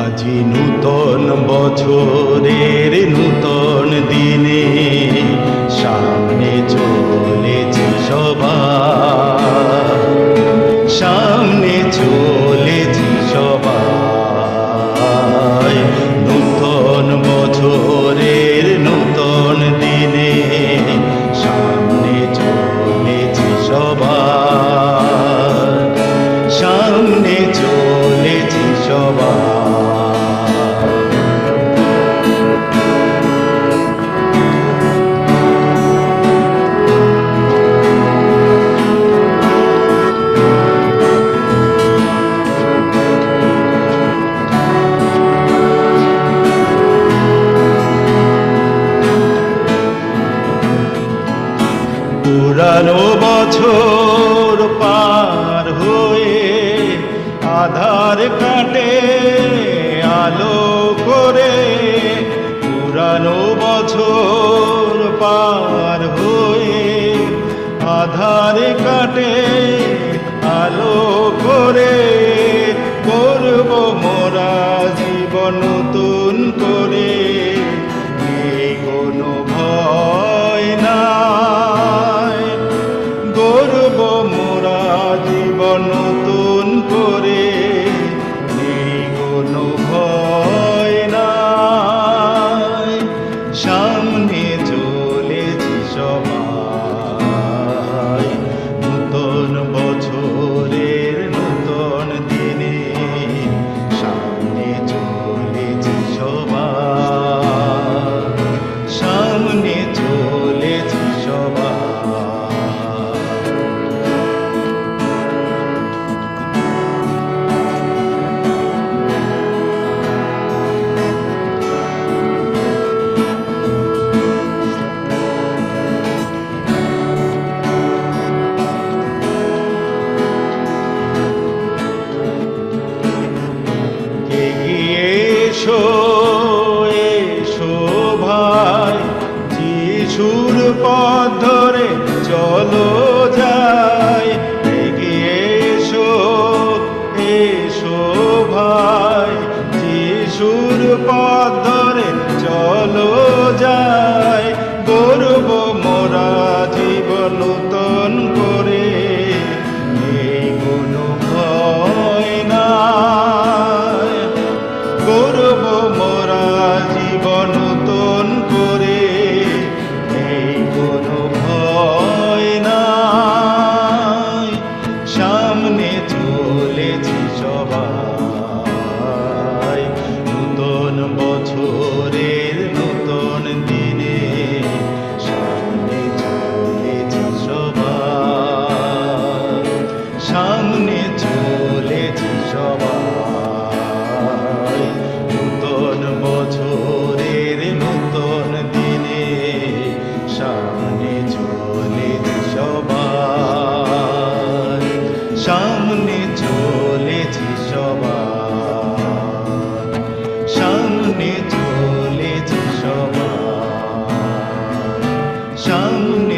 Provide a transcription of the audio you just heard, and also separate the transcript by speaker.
Speaker 1: আজি নূতন বছরের নূতন দিনে সামনে চলেছে সবার সামনে চলেছে সবাই নূতন বছরের নূতন দিনে সামনে চলেছে সবার সামনে চলেছে সবার পুরানো বছর পার হয়ে আধার কাটে আলো করে পুরানো বছর পার হয়ে আধার কাটে। show. 想。